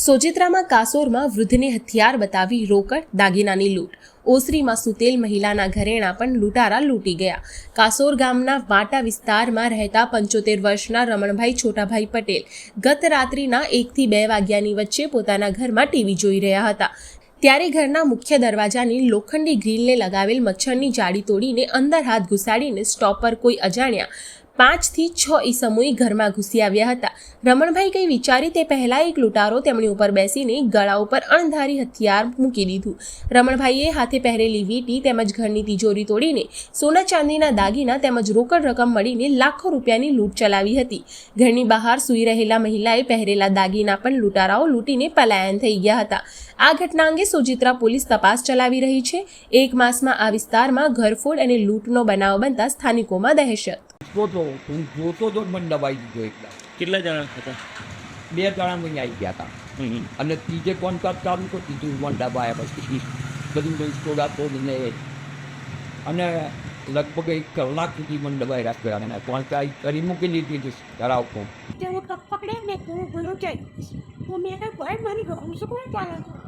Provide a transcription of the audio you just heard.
સોજિત્રામાં કાસોરમાં વૃદ્ધને હથિયાર બતાવી રોકડ, દાગીનાની લૂંટ. ઓસરીમાં સુતેલ મહિલાના ઘરેણા પણ લૂંટારા લૂંટી ગયા. કાસોર ગામના વાટા વિસ્તારમાં રહેતા પંચોતેર વર્ષના રમણભાઈ છોટાભાઈ પટેલ ગત રાત્રિના એકથી બે વાગ્યાની વચ્ચે પોતાના ઘરમાં ટીવી જોઈ રહ્યા હતા. ત્યારે ઘરના મુખ્ય દરવાજાની લોખંડી ગ્રીલને લગાવેલ મચ્છરની જાળી તોડીને અંદર હાથ ઘુસાડીને સ્ટોપ પર કોઈ અજાણ્યા પાંચથી છ ઈસમોએ ઘરમાં ઘૂસી આવ્યા હતા. રમણભાઈ કંઈ વિચારી તે પહેલાં એક લૂંટારો તેમની ઉપર બેસીને ગળા ઉપર અણધારી હથિયાર મૂકી દીધું. રમણભાઈએ હાથે પહેરેલી વીંટી તેમજ ઘરની તિજોરી તોડીને સોના ચાંદીના દાગીના તેમજ રોકડ રકમ મળીને લાખો રૂપિયાની લૂંટ ચલાવી હતી. ઘરની બહાર સૂઈ રહેલા મહિલાએ પહેરેલા દાગીના પણ લૂંટારાઓ લૂંટીને પલાયન થઈ ગયા હતા. આ ઘટના અંગે સોજિત્રા પોલીસ તપાસ ચલાવી રહી છે. એક માસમાં આ વિસ્તારમાં ઘરફોડ અને લૂંટનો બનાવ બનતા સ્થાનિકોમાં દહેશત. જોતો હું જોતો તો મને દબાઈ દીધો એકદમ. કેટલા જણા હતા? બે જણા મને આવી ગયા હતા. અને ત્રીજે કોન્ટ્રાક્ટ ચાલુ તો ત્રીજું મને દબાયા પછી. બધું બધું છોડાતો ને અને લગભગ એક કલાક સુધી મને દબાઈ રાખ્યો અને કોન્ટ્રાક્ટ કરી મૂકી દીધી કરાવતો તે. હું તક પકડે ને તો હું ઘણો જાય હું મેં કોઈ ભાઈ મારી ઘરનું શું કોણ ચાલે? છે